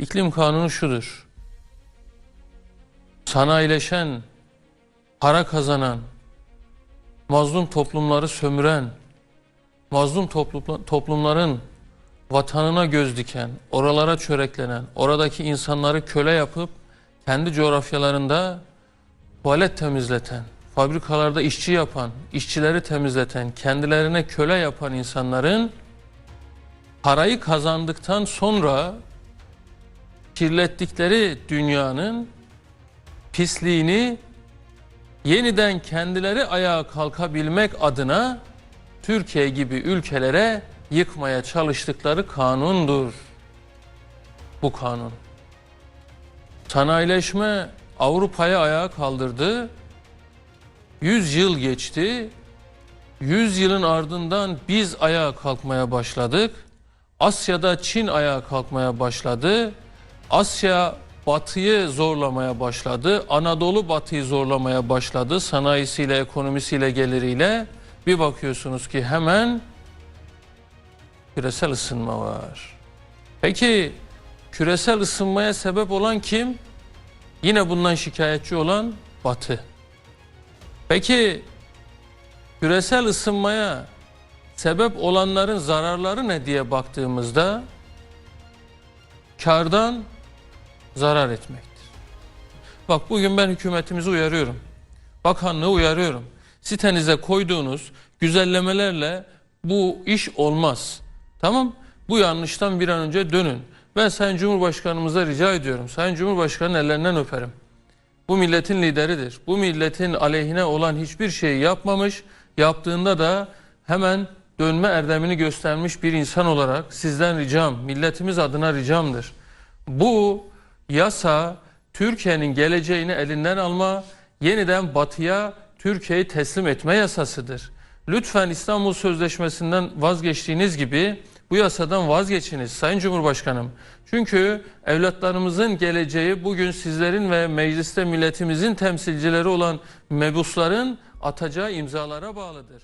İklim kanunu şudur. Sanayileşen, para kazanan, mazlum toplumları sömüren, mazlum toplum- toplumların vatanına göz diken, oralara çöreklenen, oradaki insanları köle yapıp kendi coğrafyalarında tuvalet temizleten, fabrikalarda işçi yapan, işçileri temizleten, kendilerine köle yapan insanların parayı kazandıktan sonra kirlettikleri dünyanın pisliğini yeniden kendileri ayağa kalkabilmek adına Türkiye gibi ülkelere yıkmaya çalıştıkları kanundur. Bu kanun. Sanayileşme Avrupa'yı ayağa kaldırdı. 100 yıl geçti. 100 yılın ardından biz ayağa kalkmaya başladık. Asya'da Çin ayağa kalkmaya başladı. Asya batıyı zorlamaya başladı. Anadolu batıyı zorlamaya başladı. Sanayisiyle, ekonomisiyle, geliriyle. Bir bakıyorsunuz ki hemen küresel ısınma var. Peki küresel ısınmaya sebep olan kim? Yine bundan şikayetçi olan Batı. Peki küresel ısınmaya sebep olanların zararları ne diye baktığımızda kardan zarar etmektir. Bak bugün ben hükümetimizi uyarıyorum. Bakanlığı uyarıyorum. Sitenize koyduğunuz güzellemelerle bu iş olmaz. Tamam? Bu yanlıştan bir an önce dönün. Ben Sayın Cumhurbaşkanımıza rica ediyorum. Sayın Cumhurbaşkanı'nın ellerinden öperim. Bu milletin lideridir. Bu milletin aleyhine olan hiçbir şeyi yapmamış. Yaptığında da hemen dönme erdemini göstermiş bir insan olarak sizden ricam, milletimiz adına ricamdır. Bu yasa Türkiye'nin geleceğini elinden alma, yeniden batıya Türkiye'yi teslim etme yasasıdır. Lütfen İstanbul Sözleşmesi'nden vazgeçtiğiniz gibi bu yasadan vazgeçiniz Sayın Cumhurbaşkanım. Çünkü evlatlarımızın geleceği bugün sizlerin ve mecliste milletimizin temsilcileri olan mebusların atacağı imzalara bağlıdır.